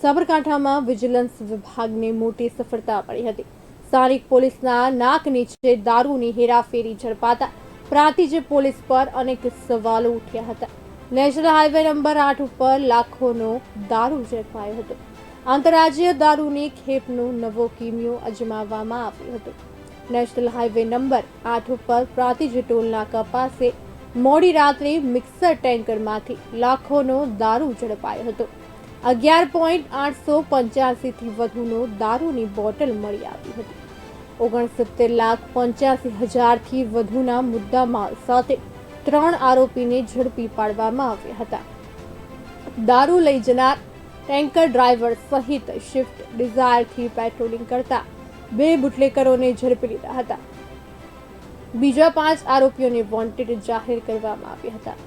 સાબરકાંઠામાં વિજિલન્સ વિભાગને મોટી સફળતા મળી હતી. સ્થાનિક પોલીસના નાક નીચે દારૂની હેરાફેરી ઝડપાતા પ્રાંતિજ પોલીસ પર અનેક સવાલો ઉઠ્યા હતા. નેશનલ હાઈવે નંબર આઠ ઉપર લાખોનો દારૂ ઝડપાયો હતો. આંતરરાજ્ય દારૂની ખેપનો નવો કિમિયો અજમાવવામાં આવ્યો હતો. નેશનલ હાઈવે નંબર આઠ ઉપર પ્રાંતિજ ટોલ નાકા પાસે મોડી રાત્રે મિક્સર ટેન્કરમાંથી લાખોનો દારૂ ઝડપાયો હતો. અગિયાર પોઈન્ટ આઠસો પંચ્યાસીથી વધુનો દારૂની બોટલ મળી આવી હતી. ઓગણસિત્તેર લાખ પંચ્યાસી હજારથી વધુના મુદ્દામાં સાથે ત્રણ આરોપીને ઝડપી પાડવામાં આવ્યા હતા. દારૂ લઈ જનાર, ટેન્કર ડ્રાઈવર સહિત શિફ્ટ ડિઝાયરથી પેટ્રોલિંગ કરતા બે બુટલેકરોને ઝડપી લીધા હતા. બીજા પાંચ આરોપીઓને વોન્ટેડ જાહેર કરવામાં આવ્યા હતા.